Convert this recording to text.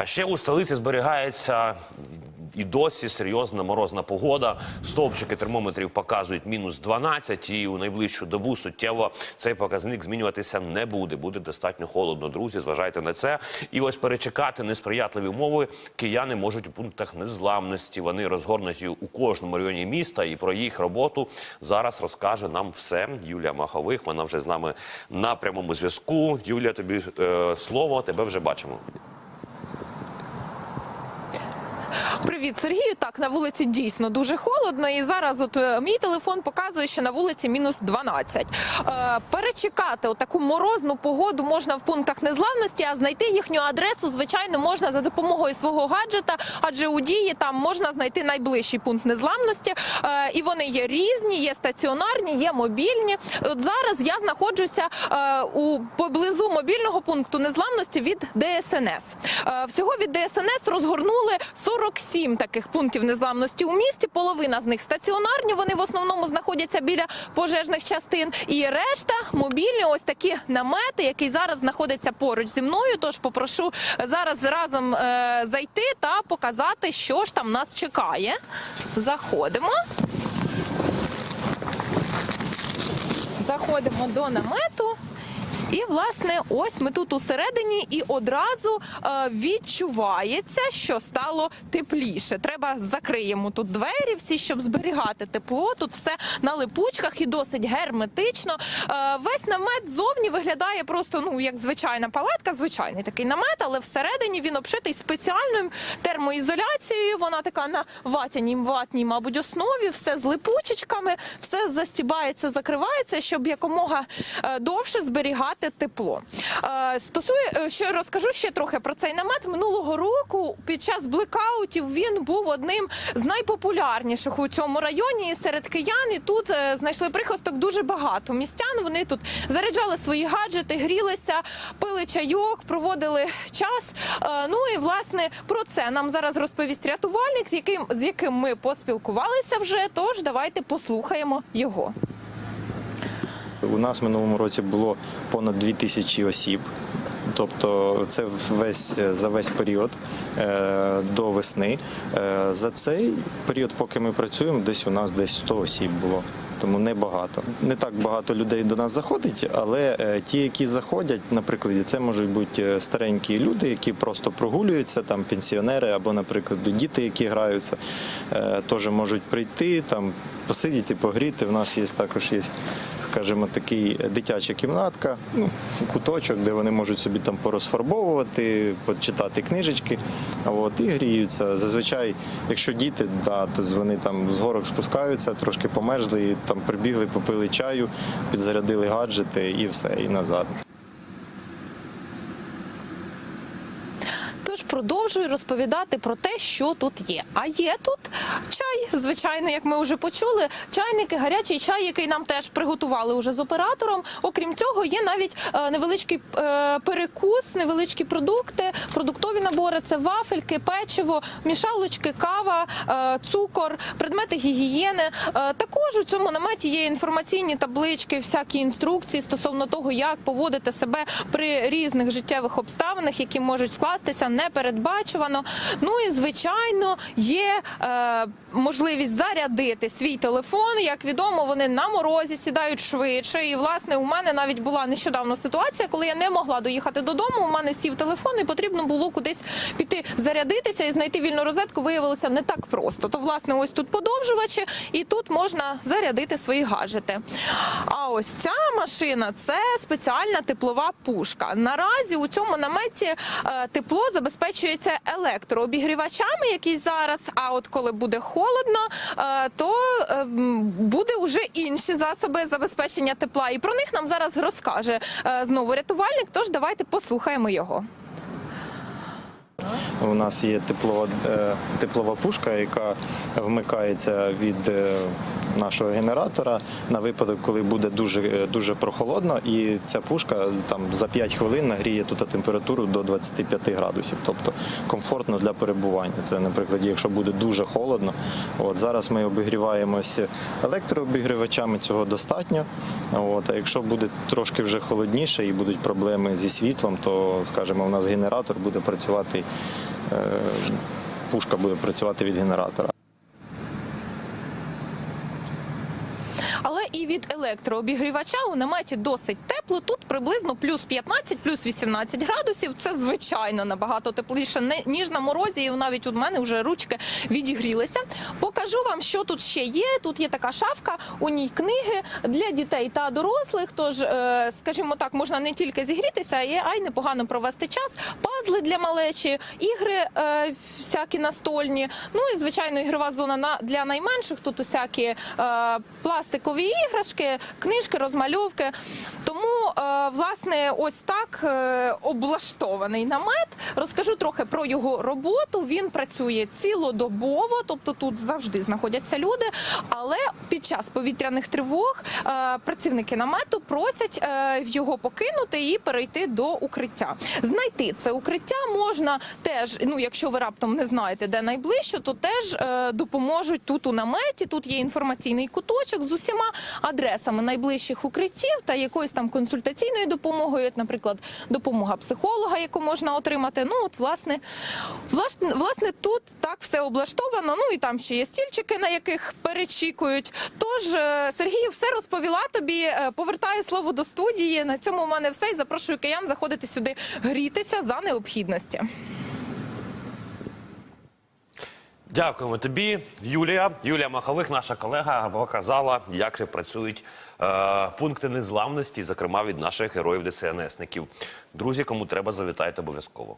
А ще у столиці зберігається і досі серйозна морозна погода. Стовпчики термометрів показують мінус 12, і у найближчу добу суттєво цей показник змінюватися не буде. Буде достатньо холодно, друзі. Зважайте на це. І ось перечекати несприятливі умови кияни можуть у пунктах незламності. Вони розгорнуті у кожному районі міста. І про їх роботу зараз розкаже нам все. Юлія Махових. Вона вже з нами на прямому зв'язку. Юлія, тобі е, слово. Тебе вже бачимо. Привіт, Сергію. Так, на вулиці дійсно дуже холодно. І зараз от е, мій телефон показує, що на вулиці мінус 12. Е, перечекати таку морозну погоду можна в пунктах незламності, а знайти їхню адресу, звичайно, можна за допомогою свого гаджета, адже у дії там можна знайти найближчий пункт незламності. Е, і вони є різні, є стаціонарні, є мобільні. От зараз я знаходжуся е, у поблизу мобільного пункту незламності від ДСНС. Е, всього від ДСНС розгорнули 47 таких пунктів незламності у місті. Половина з них стаціонарні. Вони в основному знаходяться біля пожежних частин. І решта мобільні, ось такі намети, який зараз знаходиться поруч зі мною. Тож попрошу зараз разом е, зайти та показати, що ж там нас чекає. Заходимо. Заходимо до намету. І власне, ось ми тут усередині, і одразу е, відчувається, що стало тепліше. Треба закриємо тут двері, всі, щоб зберігати тепло. Тут все на липучках і досить герметично. Е, весь намет зовні виглядає просто ну як звичайна палатка, звичайний такий намет, але всередині він обшитий спеціальною термоізоляцією. Вона така на ватяній ватній, мабуть, основі, все з липучечками, все застібається, закривається, щоб якомога е, довше зберігати тепло. Е, Стосує, е, ще розкажу ще трохи про цей намет. Минулого року під час блекаутів він був одним з найпопулярніших у цьому районі серед киян. І тут е, знайшли прихисток дуже багато містян. Вони тут заряджали свої гаджети, грілися, пили чайок, проводили час. Ну і власне про це нам зараз розповість рятувальник, з яким з яким ми поспілкувалися вже. Тож давайте послухаємо його. У нас в минулому році було понад 2 тисячі осіб. Тобто це весь за весь період е, до весни. Е, за цей період, поки ми працюємо, десь у нас десь 100 осіб було. Тому небагато. Не так багато людей до нас заходить, але е, ті, які заходять, наприклад, це можуть бути старенькі люди, які просто прогулюються, там пенсіонери або, наприклад, діти, які граються, теж можуть прийти, там посидіти, погріти. У нас є також є, скажімо, такий дитяча кімнатка, ну, куточок, де вони можуть собі там порозфарбовувати, почитати книжечки. От, і гріються. Зазвичай, якщо діти, да, то вони там з горок спускаються, трошки померзли, там прибігли, попили чаю, підзарядили гаджети і все, і назад. Тож продовжую розповідати про те, що тут є. А є тут чай, звичайно, як ми вже почули, чайники, гарячий чай, який нам теж приготували уже з оператором. Окрім цього, є навіть е, невеличкий е, перекус, невеличкі продукти, продуктові набори це вафельки, печиво, мішалочки, кава, е, цукор, предмети гігієни. Також у цьому наметі є інформаційні таблички, всякі інструкції стосовно того, як поводити себе при різних життєвих обставинах, які можуть скластися непередбачувано. Ну і звичайно є е, можливість зарядити свій телефон. Як відомо, вони на морозі сідають швидше. І власне у мене навіть була нещодавно ситуація, коли я не могла доїхати додому. У мене сів телефон, і потрібно було кудись піти зарядитися і знайти вільну розетку. Виявилося не так просто. То власне ось тут подовжувачі, і тут можна зарядити свої гаджети. А ось ця машина це спеціальна теплова пушка. Наразі у цьому наметі е, тепло забезпечується електрообігрівачами, які зараз. А от коли буде холодно, е, то е, буде вже інші засоби забезпечення тепла. І про них нам зараз розкаже е, знову рятувальник. Тож давайте послухаємо його. У нас є теплова, теплова пушка, яка вмикається від нашого генератора на випадок, коли буде дуже, е, дуже прохолодно, і ця пушка там за 5 хвилин нагріє тут температуру до 25 градусів. Тобто комфортно для перебування. Це, наприклад, якщо буде дуже холодно. От зараз ми обігріваємося електрообігрівачами, цього достатньо. От, а якщо буде трошки вже холодніше і будуть проблеми зі світлом, то скажімо, у нас генератор буде працювати, е, пушка буде працювати від генератора. Але і від електрообігрівача у наметі досить тепло. Тут приблизно плюс 15, плюс 18 градусів. Це звичайно набагато тепліше, ніж на морозі. І навіть у мене вже ручки відігрілися. Покажу вам, що тут ще є. Тут є така шафка, у ній книги для дітей та дорослих. Тож, е, скажімо так, можна не тільки зігрітися, а й- непогано провести час. Пазли для малечі, ігри е, всякі настольні. Ну і звичайно, ігрова зона для найменших. Тут усякі е, пластикові іграшки, книжки, розмальовки. Е, власне, ось так е, облаштований намет. Розкажу трохи про його роботу. Він працює цілодобово, тобто тут завжди знаходяться люди. Але під час повітряних тривог е, працівники намету просять його покинути і перейти до укриття. Знайти це укриття можна теж. Ну, якщо ви раптом не знаєте, де найближче, то теж допоможуть тут у наметі. Тут є інформаційний куточок з усіма адресами найближчих укриттів та якоюсь там консультаційною допомогою, як, наприклад, допомога психолога, яку можна отримати. Ну, от, власне, власне, власне, тут так все облаштовано. Ну і там ще є стільчики, на яких перечікують. Тож, е, Сергію, все розповіла тобі. Е, Повертаю слово до студії. На цьому у мене все. І запрошую киян заходити сюди грітися за необхідності. Дякуємо тобі, Юлія. Юлія Махових, наша колега, показала, як працюють е, пункти незламності, зокрема від наших героїв ДСНСників. Друзі, кому треба, завітайте обов'язково.